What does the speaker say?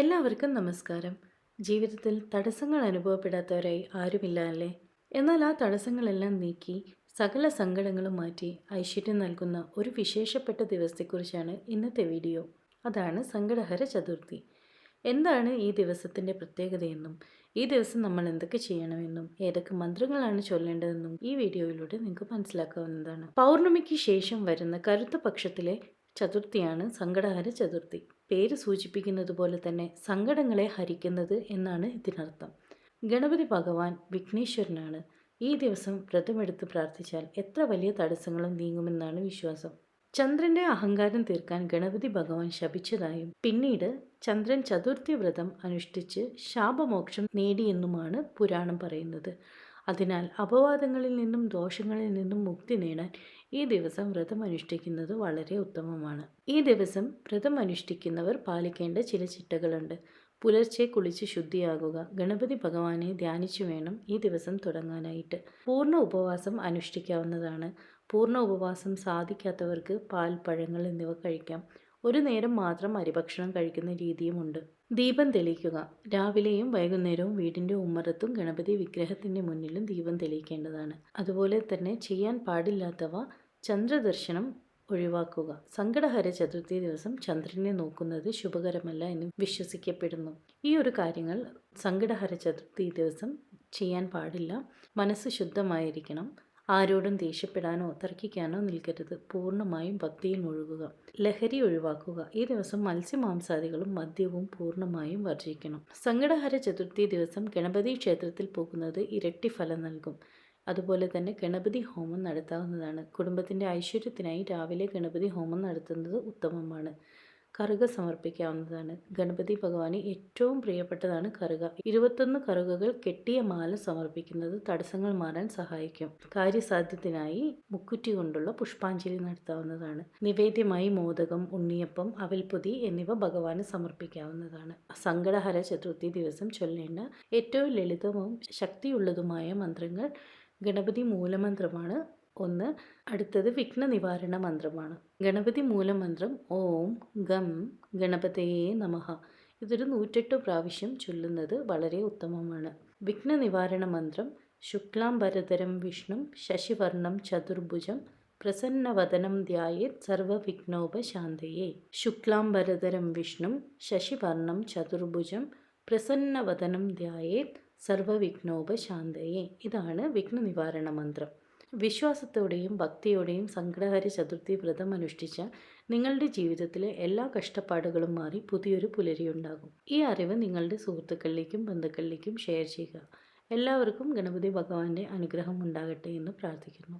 എല്ലാവർക്കും നമസ്കാരം. ജീവിതത്തിൽ തടസ്സങ്ങൾ അനുഭവപ്പെടാത്തവരായി ആരുമില്ല അല്ലേ? എന്നാൽ ആ തടസ്സങ്ങളെല്ലാം നീക്കി സകല സങ്കടങ്ങളും മാറ്റി ഐശ്വര്യം നൽകുന്ന ഒരു വിശേഷപ്പെട്ട ദിവസത്തെക്കുറിച്ചാണ് ഇന്നത്തെ വീഡിയോ. അതാണ് സങ്കടഹര ചതുർത്ഥി. എന്താണ് ഈ ദിവസത്തിന്റെ പ്രത്യേകതയെന്നും ഈ ദിവസം നമ്മൾ എന്തൊക്കെ ചെയ്യണമെന്നും ഏതൊക്കെ മന്ത്രങ്ങളാണ് ചൊല്ലേണ്ടതെന്നും ഈ വീഡിയോയിലൂടെ നിങ്ങൾക്ക് മനസ്സിലാക്കാവുന്നതാണ്. പൗർണമിക്ക് ശേഷം വരുന്ന കരുത്ത പക്ഷത്തിലെ ചതുർത്ഥിയാണ് സങ്കടഹര ചതുർത്ഥി. പേര് സൂചിപ്പിക്കുന്നത് പോലെ തന്നെ സങ്കടങ്ങളെ ഹരിക്കുന്നത് എന്നാണ് ഇതിനർത്ഥം. ഗണപതി ഭഗവാൻ വിഘ്നേശ്വരനാണ്. ഈ ദിവസം വ്രതമെടുത്ത് പ്രാർത്ഥിച്ചാൽ എത്ര വലിയ തടസ്സങ്ങളും നീങ്ങുമെന്നാണ് വിശ്വാസം. ചന്ദ്രന്റെ അഹങ്കാരം തീർക്കാൻ ഗണപതി ഭഗവാൻ ശപിച്ചതായും പിന്നീട് ചന്ദ്രൻ ചതുർത്ഥി വ്രതം അനുഷ്ഠിച്ച് ശാപമോക്ഷം നേടിയെന്നുമാണ് പുരാണം പറയുന്നത്. അതിനാൽ അപവാദങ്ങളിൽ നിന്നും ദോഷങ്ങളിൽ നിന്നും മുക്തി നേടാൻ ഈ ദിവസം വ്രതം അനുഷ്ഠിക്കുന്നത് വളരെ ഉത്തമമാണ്. ഈ ദിവസം വ്രതം അനുഷ്ഠിക്കുന്നവർ പാലിക്കേണ്ട ചില ചിട്ടകളുണ്ട്. പുലർച്ചെ കുളിച്ച് ശുദ്ധിയാകുക ഗണപതി ഭഗവാനെ ധ്യാനിച്ചു വേണം ഈ ദിവസം തുടങ്ങാനായിട്ട്. പൂർണ ഉപവാസം അനുഷ്ഠിക്കാവുന്നതാണ്. പൂർണ ഉപവാസം സാധിക്കാത്തവർക്ക് പാൽ പഴങ്ങൾ എന്നിവ കഴിക്കാം. ഒരു നേരം മാത്രം അരിഭക്ഷണം കഴിക്കുന്ന രീതിയുമുണ്ട്. ദീപം തെളിയിക്കുക. രാവിലെയും വൈകുന്നേരവും വീടിന്റെ ഉമ്മറത്തും ഗണപതി വിഗ്രഹത്തിന്റെ മുന്നിലും ദീപം തെളിയിക്കേണ്ടതാണ്. അതുപോലെ തന്നെ ചെയ്യാൻ പാടില്ലാത്തവ ചന്ദ്രദർശനം ഒഴിവാക്കുക. സങ്കടഹര ചതുർത്ഥി ദിവസം ചന്ദ്രനെ നോക്കുന്നത് ശുഭകരമല്ല എന്ന് വിശ്വസിക്കപ്പെടുന്നു. ഈ ഒരു കാര്യങ്ങൾ സങ്കടഹര ചതുർത്ഥി ദിവസം ചെയ്യാൻ പാടില്ല. മനസ്സ് ശുദ്ധമായിരിക്കണം. ആരോടും ദേഷ്യപ്പെടാനോ തർക്കിക്കാനോ നിൽക്കരുത്. പൂർണമായും ഭക്തിയിൽ മുഴുകുക. ലഹരി ഒഴിവാക്കുക. ഈ ദിവസം മത്സ്യമാംസാദികളും മദ്യവും പൂർണമായും വർജിക്കണം സങ്കടഹര ചതുർത്ഥി ദിവസം ഗണപതി ക്ഷേത്രത്തിൽ പോകുന്നത് ഇരട്ടി ഫലം നൽകും. അതുപോലെ തന്നെ ഗണപതി ഹോമം നടത്താവുന്നതാണ്. കുടുംബത്തിന്റെ ഐശ്വര്യത്തിനായി രാവിലെ ഗണപതി ഹോമം നടത്തുന്നത് ഉത്തമമാണ്. കറുക സമർപ്പിക്കാവുന്നതാണ്. ഗണപതി ഭഗവാന് ഏറ്റവും പ്രിയപ്പെട്ടതാണ് കറുക. ഇരുപത്തൊന്ന് കറുകകൾ കെട്ടിയ മാല സമർപ്പിക്കുന്നത് തടസ്സങ്ങൾ മാറാൻ സഹായിക്കും. കാര്യസാധ്യത്തിനായി മുക്കുറ്റി കൊണ്ടുള്ള പുഷ്പാഞ്ജലി നടത്താവുന്നതാണ്. നിവേദ്യമായി മോദകം ഉണ്ണിയപ്പം അവൽപ്പൊതി എന്നിവ ഭഗവാന് സമർപ്പിക്കാവുന്നതാണ്. സങ്കടഹര ചതുർത്ഥി ദിവസം ചൊല്ലേണ്ട ഏറ്റവും ലളിതവും ശക്തിയുള്ളതുമായ മന്ത്രങ്ങൾ ഗണപതി മൂലമന്ത്രമാണ് ഒന്ന്. അടുത്തത് വിഘ്ന നിവാരണ മന്ത്രമാണ്. ഗണപതി മൂലമന്ത്രം ഓം ഗം ഗണപതയേ നമഃ. ഇതൊരു നൂറ്റെട്ട് പ്രാവശ്യം ചൊല്ലുന്നത് വളരെ ഉത്തമമാണ്. വിഘ്ന നിവാരണ മന്ത്രം ശുക്ലാംബരതരം വിഷ്ണു ശശിവർണം ചതുർഭുജം പ്രസന്നവദനം ധ്യായേത് സർവവിഘ്നോപശാന്തയേ. ശുക്ലാംബരതരം വിഷ്ണു ശശിവർണം ചതുർഭുജം പ്രസന്നവദനം ധ്യായേത് സർവവിഘ്നോപശാന്തയെ. ഇതാണ് വിഘ്ന നിവാരണ മന്ത്രം. വിശ്വാസത്തോടെയും ഭക്തിയോടെയും സങ്കടഹര ചതുർത്ഥി വ്രതം അനുഷ്ഠിച്ച നിങ്ങളുടെ ജീവിതത്തിലെ എല്ലാ കഷ്ടപ്പാടുകളും മാറി പുതിയൊരു പുലരിയുണ്ടാകും. ഈ അറിവ് നിങ്ങളുടെ സുഹൃത്തുക്കളിലേക്കും ബന്ധുക്കളിലേക്കും ഷെയർ ചെയ്യുക. എല്ലാവർക്കും ഗണപതി ഭഗവാന്റെ അനുഗ്രഹം ഉണ്ടാകട്ടെ എന്ന് പ്രാർത്ഥിക്കുന്നു.